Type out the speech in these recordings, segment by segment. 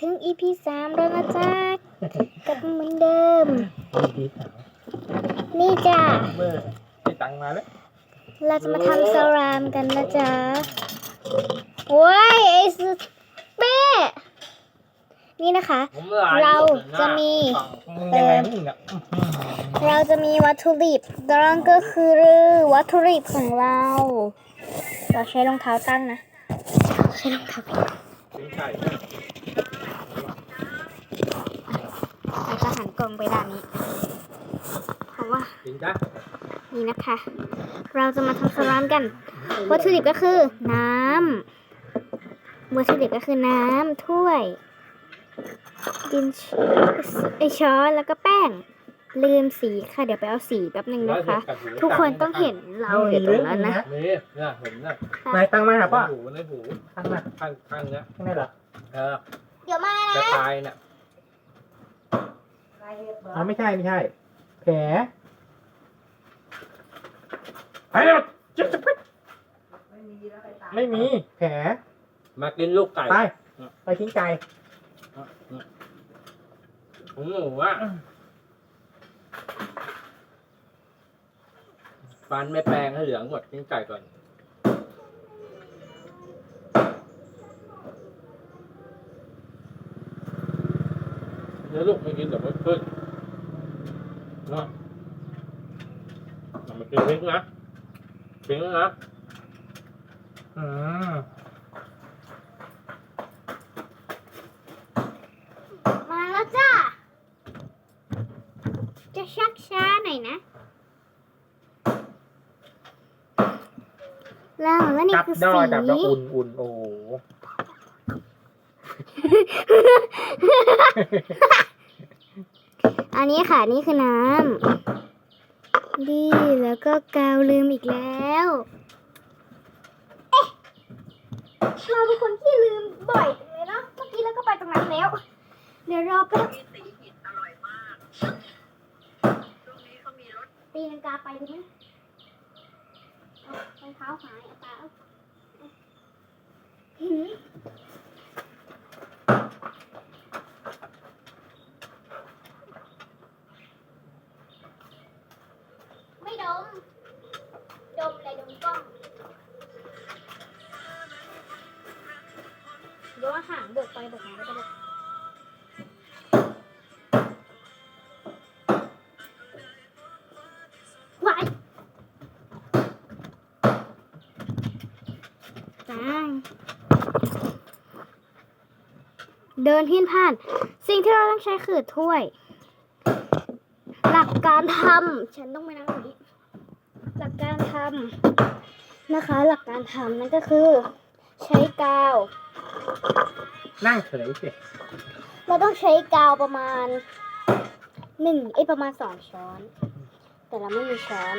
ถึง EP สามแล้วนะจ๊ะกลับมาเหมือนเดิมดีสาวนี่จ้ะเบอร์ได้ตังค์มาแล้ว เราจะมาทำสลามกันนะจ๊ะโอ้ยไอ้สเป้นี่นะคะผมลยเราจะมีมึงยังไงมึงอะเราจะมีวัตถุดิบนั่นก็คือวัตถุดิบของเรา เราใช้รองเท้าตั้งนะ ใช้รองเท้าผิด ถึงไก่ แล้วก็หันกล่องไปด้านนี้ เพราะว่า ถึงจ้ะ นี่นะคะ เราจะมาทำสลามกัน วัตถุดิบก็คือ น้ำวัตถุดิบก็คือน้ำถ้วย ดินไอช้อนแล้วก็แป้ง ลืมสีค่ะ เดี๋ยวไปเอาสีแป๊บหนึ่งนะคะ ทุกคนต้องเห็นเราอยู่ตรงนั้นนะนี่เนี่ยเห็นนะนายตั้งมาหาในป่ะหูในหูตั้งมาข้างข้างเนี้ยข้างในเหรอเออเดี๋ยวมาจะนะตายน่ะอ๋อไม่ใช่ไม่ใช่ แผล ไปเร็วจิ๊บจิ๊บจิ๊บไม่มี แผลมากินลูกไก่ไปไปทิ้งไก่ผมหนูอะฟันไม่แปลงให้เหลืองหมดกินไก่ก่อน เดี๋ยวลูกไม่กินเดี๋ยวไม่ขึ้นเนาะเอามากินพริกนะ พริกนะอืมมาแล้วจ้า จะชักช้าหน่อยนะ แล้วแล้วนี่จับคือดอสีจับแล้วอุ่นอุ่นโอ้โหอันนี้ค่ะ นี่คือน้ำ ดีแล้วก็กาวลืมอีกแล้ว เอ๊ะเราเป็นคนที่ลืมบ่อยเลยเนาะเมื่อกี้เราก็ไปตรงนั้นแล้ว เดี๋ยวรอแป๊บตีลังกาไปดีไหมเอารองเท้าหายเอาตาหืม เดินที่ผ่าน สิ่งที่เราต้องใช้คือถ้วย หลักการทำฉันต้องไปนั่งตรงนี้ หลักการทำนะคะ หลักการทำนั่นก็คือ ใช้กาว นั่งเฉยสิเราต้องใช้กาวประมาณหนึ่งเอ้ยประมาณสองช้อน แต่เราไม่มีช้อน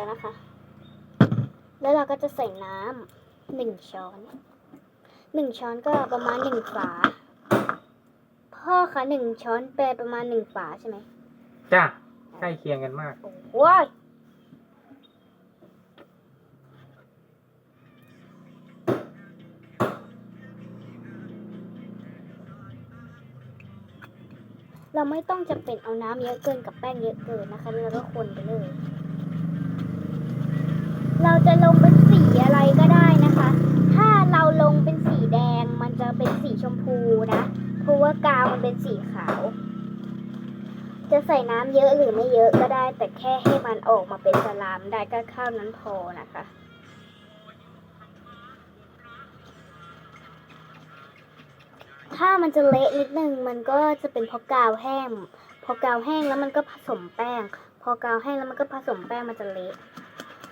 แล้วนะคะ แล้วเราก็จะใส่น้ำหนึ่งช้อนหนึ่งช้อนก็ประมาณหนึ่งฝา พ่อคะหนึ่งช้อนแปลประมาณหนึ่งฝาใช่ไหมจ้าใกล้เคียงกันมากโอ้ยเราไม่ต้องจะเป็นเอาน้ำเยอะเกินกับแป้งเยอะเกินนะคะ แล้วก็คนไปเลย เราจะลงเป็นสีอะไรก็ได้นะคะ ถ้าเราลงเป็นสีแดงมันจะเป็นสีชมพูนะ เพราะว่ากาวมันเป็นสีขาว จะใส่น้ำเยอะหรือไม่เยอะก็ได้ แต่แค่ให้มันออกมาเป็นสลามได้ก็ข้าวนั้นพอนะคะถ้ามันจะเละนิดนึงมันก็จะเป็นเพราะกาวแห้ง พอกาวแห้งแล้วมันก็ผสมแป้ง พอกาวแห้งแล้วมันก็ผสมแป้งมันจะเละ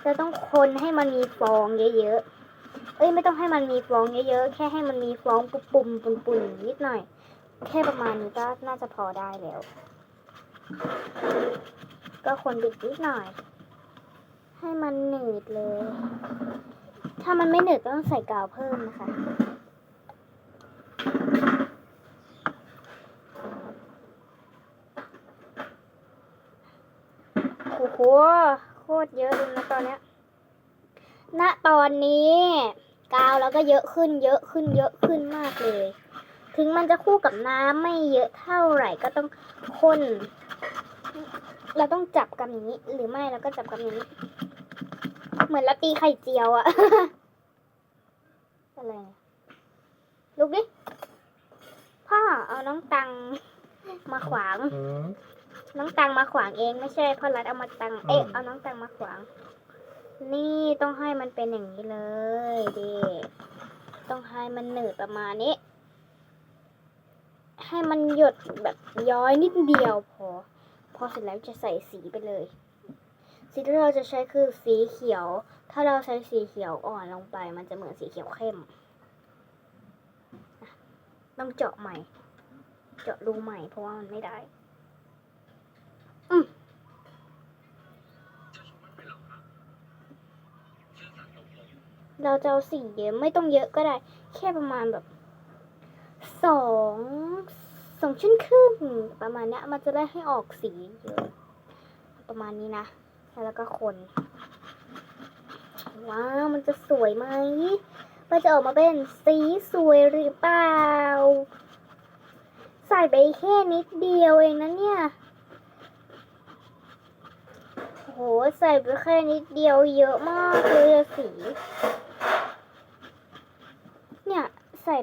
จะต้องคนให้มันมีฟองเยอะๆ เอ้ยไม่ต้องให้มันมีฟองเยอะๆ แค่ให้มันมีฟองปุ่มๆปุ่นๆนิดหน่อย แค่ประมาณนี้ก็น่าจะพอได้แล้ว ก็คนบิดนิดหน่อย ให้มันหนืดเลย ถ้ามันไม่หนืดก็ต้องใส่กาวเพิ่มนะคะโอ้โห ตรเยอะเลยนะตอนเนี้ยณตอนนี้ กาวเราก็เยอะขึ้นเยอะขึ้นเยอะขึ้นมากเลย ถึงมันจะคู่กับน้ำไม่เยอะเท่าไหร่ก็ต้องคน เราต้องจับกันอย่างนี้ หรือไม่เราก็จับกันอย่างนี้ เหมือนเราตีไข่เจียวอะอะไรเนี่ยลุกดิพ่อเอาน้องตังมาขวาง น้องตังมาขวางเองไม่ใช่พ่อรัดเอามาตังเอ๊ะอืมเอาน้องตังมาขวาง นี่ต้องให้มันเป็นอย่างนี้เลยดิต้องให้มันหนืดประมาณนี้ ให้มันหยดแบบย้อยนิดเดียวพอ พอเสร็จแล้วจะใส่สีไปเลย สีที่เราจะใช้คือสีเขียว ถ้าเราใช้สีเขียวอ่อนลงไป มันจะเหมือนสีเขียวเข้มอะต้องเจาะใหม่ เจาะรูใหม่เพราะว่ามันไม่ได้ เราจะเอาสีเยอะไม่ต้องเยอะก็ได้ แค่ประมาณแบบสองสองชิ้นครึ่งประมาณนี้มันจะได้ให้ออกสีเยอะประมาณนี้นะ แล้วก็คน ว้าวมันจะสวยไหมมันจะออกมาเป็นสีสวยหรือเปล่า ใส่ไปแค่นิดเดียวเองนะเนี่ยโหใส่ไปแค่นิดเดียวเยอะมากเลยสี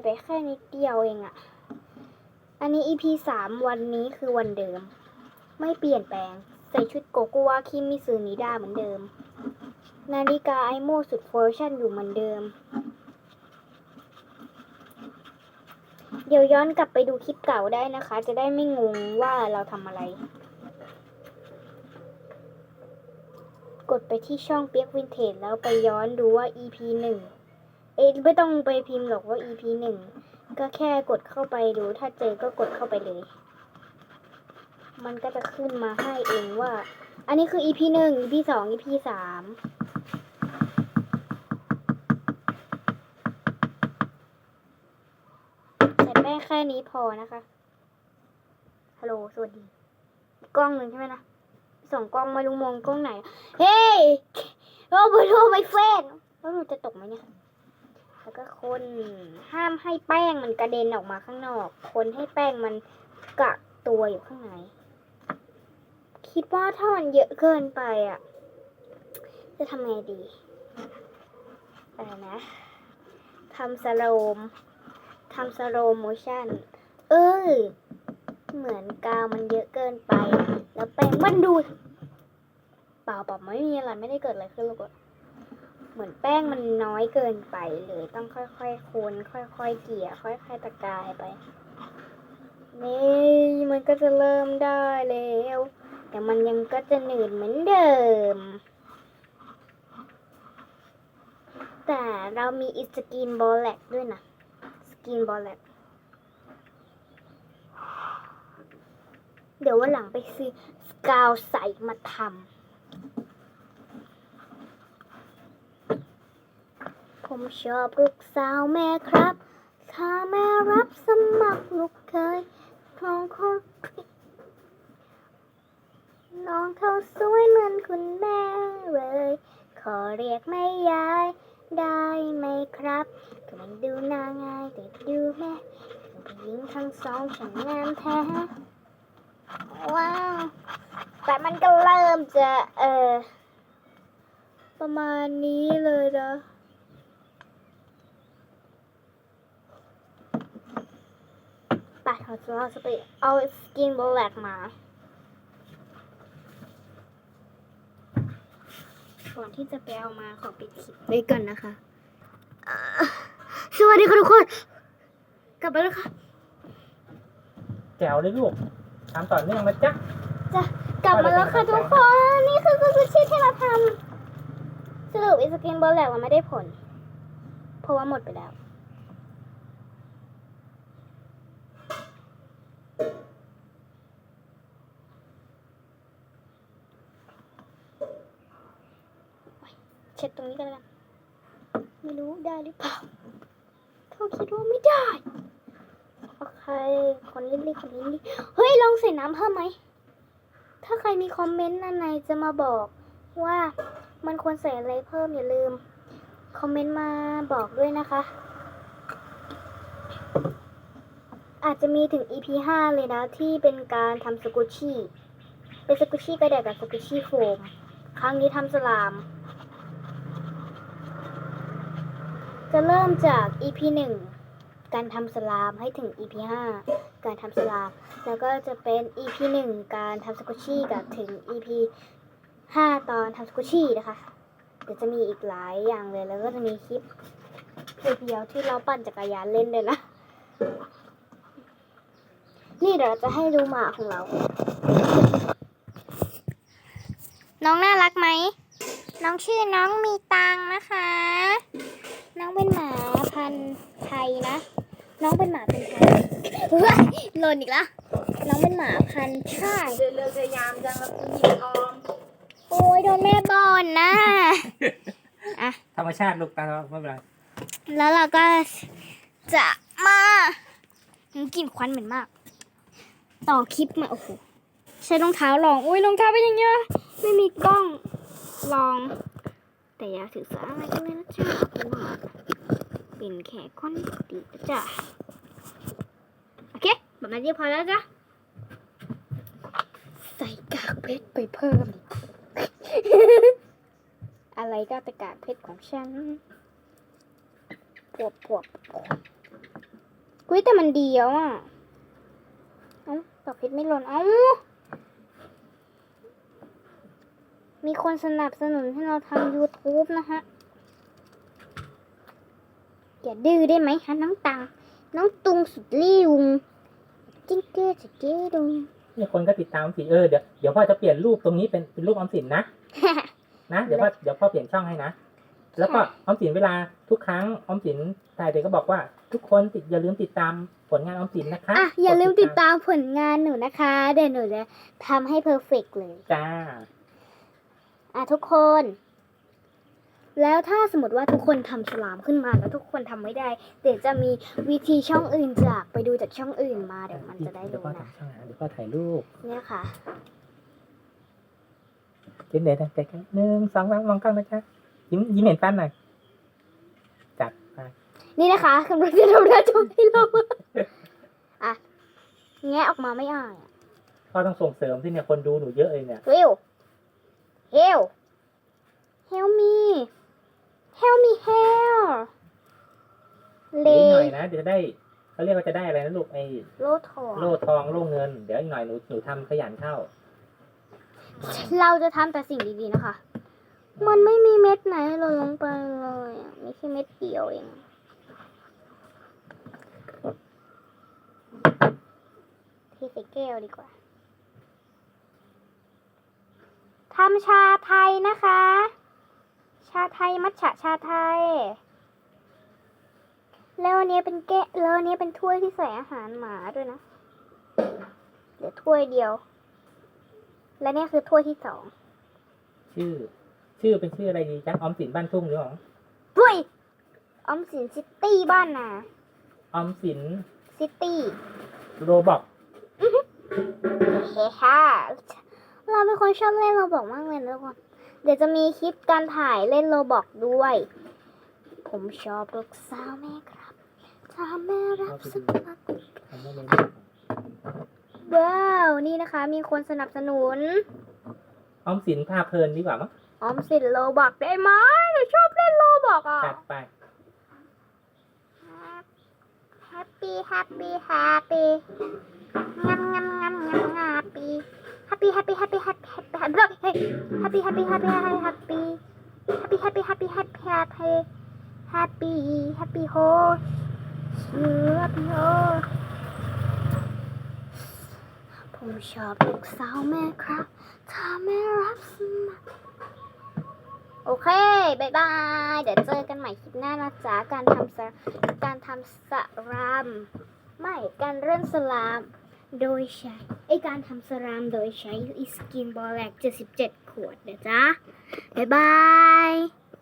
ไปแค่นิดเดียวเองอะอันนี้ EP สามวันนี้คือวันเดิม ไม่เปลี่ยนแปลง ใส่ชุดโกโกวาคิมิซึนิดาเหมือนเดิม นาฬิกาไอโมสุดเฟอร์ชั่นอยู่เหมือนเดิม เดี๋ยวย้อนกลับไปดูคลิปเก่าได้นะคะ จะได้ไม่งงว่าเราทำอะไร กดไปที่ช่องเปียกวินเทจแล้วไปย้อนดูว่า EP หนึ่ง เอ๊ะไม่ต้องไปพิมพ์หรอกว่า EP หนึ่งก็แค่กดเข้าไปดู ถ้าเจอก็กดเข้าไปเลย มันก็จะขึ้นมาให้เองว่า อันนี้คือ EP หนึ่ง EP สอง EP สามใส่แป้งแค่นี้พอนะคะ ฮัลโหล สวัสดี กล้องหนึ่งใช่ไหมนะสองกล้องม่รู้มองกล้องไหน เฮ้ยโรเบิร์โตไม่เฟนแล้วหนูจะตกไหมเนี่ย แล้วก็คนห้ามให้แป้งมันกระเด็นออกมาข้างนอก คนให้แป้งมันกักตัวอยู่ข้างใน คิดว่าถ้ามันเยอะเกินไปอะ จะทำไงดีอะไรนะทำสโลมทำสโลโมชั่น เออ เหมือนกาวมันเยอะเกินไป แล้วแป้งมันดูดเปล่าเปล่าไม่มีอะไรไม่ได้เกิดอะไรขึ้นหรอกอ เหมือนแป้งมันน้อยเกินไปเลยต้องค่อยๆคนค่อยๆเกี่ยค่อยๆตะกายไป นี่มันก็จะเริ่มได้แล้ว แต่มันยังก็จะหนืดเหมือนเดิม แต่เรามีอิสกินบอลแลกด้วยนะสกินบอลแลกเดี๋ยววันหลังไปซื้อกาวใสมาทำ ผมชอบลูกสาวแม่ครับ ถ้าแม่รับสมัครลูกเคยของคนน้องเขาสวยเหมือนคุณแม่เลย ขอเรียกแม่ยายได้ไหมครับก็มันดูน่าง่ายแต่ดูแม่ผู้หญิงทั้งสองช่างงามแท้ ว้าว แต่มันก็เริ่มจะ เออประมาณนี้เลยนะ ไปเราจะเราจะไปเอาสกินบอลแลกมา ก่อนที่จะไปเอามาขอปิดคลิปไว้ก่อนนะคะอ่าสวัสดีค่ะทุกคน กลับมาแล้วค่ะ แจ๋วเลยลูกทำต่อเนื่องนะจ๊ะจะกลับมาแล้วค่ะทุกคน นี่คือกุชชี่ที่เราทำสรุปอิสกินบอลแลกมันไม่ได้ผล เพราะว่าหมดไปแล้ว เช็ดตรงนี้กันแล้วไม่รู้ได้หรือเปล่าเขาคิดว่าไม่ได้โอเคคนรีบๆคนรีบๆเฮ้ยลองใส่น้ำเพิ่มไหมถ้าใครมีคอมเมนต์อันไหนจะมาบอกว่ามันควรใส่อะไรเพิ่มอย่าลืม คอมเมนต์มาบอกด้วยนะคะ อาจจะมีถึง EP 5 เลยนะที่เป็นการทำสกุชี่เป็นสกุชี่กระดาษกับสกุชี่โฟม ครั้งนี้ทำสลาม จะเริ่มจาก EP 1 การทำสลามให้ถึง EP 5 การทำสลาม แล้วก็จะเป็น EP 1 การทำสกุชชี่กับถึง EP 5 ตอนทำสกุชชี่นะคะ เดี๋ยวจะมีอีกหลายอย่างเลย แล้วก็จะมีคลิปเพียวๆที่เราปั่นจักรยานเล่นเลยนะ นี่เดี๋ยวจะให้ดูหมาของเรา น้องน่ารักไหม น้องชื่อน้องมีตังนะคะ น้องเป็นหมาพันธุ์ไทยนะ น้องเป็นหมาพันธุ์ไทยเฮ้ยหล่นอีกแล้วน้องเป็นหมาพันธุ์ชาติเดินเรือจะยามจังแล้วคุณหยิบออมโอ้ยโดนแม่บอลนะอะ ธรรมชาติลูกตาไม่เป็นไรแล้วเราก็จะมาหืมกลิ่นควันเหม็นมาก ต่อคลิปมา โอ้โห ใช้รองเท้าลอง อุ้ยรองเท้าเป็นอย่างเงี้ยไม่มีกล้องลอง แต่อย่าถือสาอะไรกันเลยนะจ๊ะเพราะว่าเป็นแค่คนดีนะจ๊ะโอเคแบบนี้พอแล้วจ้ะใส่กากเพชรไปเพิ่ม อะไรก็แต่กากเพชรของฉันปวบปวบกุ้ยแต่มันเดีแล้วอะ เอ้าดอกเพชรไม่หล่นเอ้า มีคนสนับสนุนให้เราทำ YouTube นะฮะ อย่าดื้อได้ไหมฮะ น้องตัง น้องตุงสุดลิ้วจิ้งเก้จะเก้ดุงเนี่ยคนก็ติดตามออมสินเออเดี๋ยวเดี๋ยวพ่อจะเปลี่ยนรูปตรงนี้เป็นเป็นรูปออมสินนะ นะเดี๋ยวพ่อเดี๋ยวพ่อเปลี่ยนช่องให้นะ แล้วก็ออมสินเวลาทุกครั้งออมสินถ่ายเด็กก็บอกว่า ทุกคนติดอย่าลืมติดตามผลงานออมสินนะคะอะอย่าลืมติดตามผลงานหนูนะคะ เดี๋ยวหนูจะทำให้เพอร์เฟกเลย จ้า อะทุกคน แล้วถ้าสมมติว่าทุกคนทำฉลามขึ้นมาแล้วทุกคนทำไม่ได้เดี๋ยวจะมีวิธีช่องอื่นจากไปดูจากช่องอื่นมาเดี๋ยวมันจะได้เดี๋ยวรู้พ่อนะทำช่องหาเดี๋ยวพ่อถ่ายรูปเนี่ยค่ะเดี๋ยวเดี๋ยวแต่กันหนึ่งสองสามมองกล้องนะจ๊ะยิ้มยิ้มเห็นฟันหน่อยจัดไปนี่นะคะกำลังจะทำหน้าจอให้เราอะแงะออกมาไม่อายอะพ่อต้องส่งเสริมที่เนี่ยคนดูหนูเยอะเลยเนี่ยเฮ ลเฮล help me help me help เลเดี๋ยวอีกหน่อยนะเดี๋ยวจะได้เขาเรียกว่าจะได้อะไรนะลูกไอ้โลทองโล่ทองโล่เงิน เดี๋ยวอีกหน่อยหนูหนูทำขยันเข้า เราจะทำแต่สิ่งดีๆนะคะ มันไม่มีเม็ดไหนหล่นลงไปเลยอะมีแค่เม็ดเดียวเองเทใส่แก้วดีกว่า ทำชาไทยนะคะ ชาไทยมัทฉะชาไทย แล้วอันนี้เป็นแกะแล้วอันนี้เป็นถ้วยที่ใส่อาหารหมาด้วยนะเดี๋ยวถ้วยเดียว และนี่คือถ้วยที่สองชื่อ ชื่อเป็นชื่ออะไรดีจ๊ะออมสินบ้านทุ่งหรือเปล่าถ้วยออมสินซิตี้บ้านนาออมสินซิตี้โรบอกเฮ้ฮ่า เราเป็นคนชอบเล่นโรบอกมากเลยนะทุกคนเดี๋ยวจะมีคลิปการถ่ายเล่นโรบอกด้วย ผมชอบลูกสาวแม่ครับถ้าแม่รักสักพักทำได้เลยว้าวนี่นะคะ มีคนสนับสนุน ออมสินพาเพลินดีกว่ามั้งออมสินโรบอกได้ไหมหนูชอบเล่นโรบอกอะจัดไปแฮปปี้แฮปปี้ แฮปปี้งามงามงามงามงาปีแฮปปี้แฮปปี้แฮปปี้แฮปปี้แฮปปี้เฮ้ยแฮปปี้แฮปปี้แฮปปี้แฮปปี้แฮปปี้แฮปปี้แฮปปี้แฮปปี้แฮปปี้แฮปปี้แฮปปี้โฮชื่อแฮปปี้โฮผมชอบลูกสาวแม่ครับถ้าแม่รักสมัครโอเคบายบาย เดี๋ยวเจอกันใหม่คลิปหน้านะจ๊ะ การทำสะการทำสลาม ไม่ การเล่นสลาม โดยใช้ไอการทำสรามโดยใช้อิสกินบอลแลก77 ขวดนะจ๊ะ บ๊ายบาย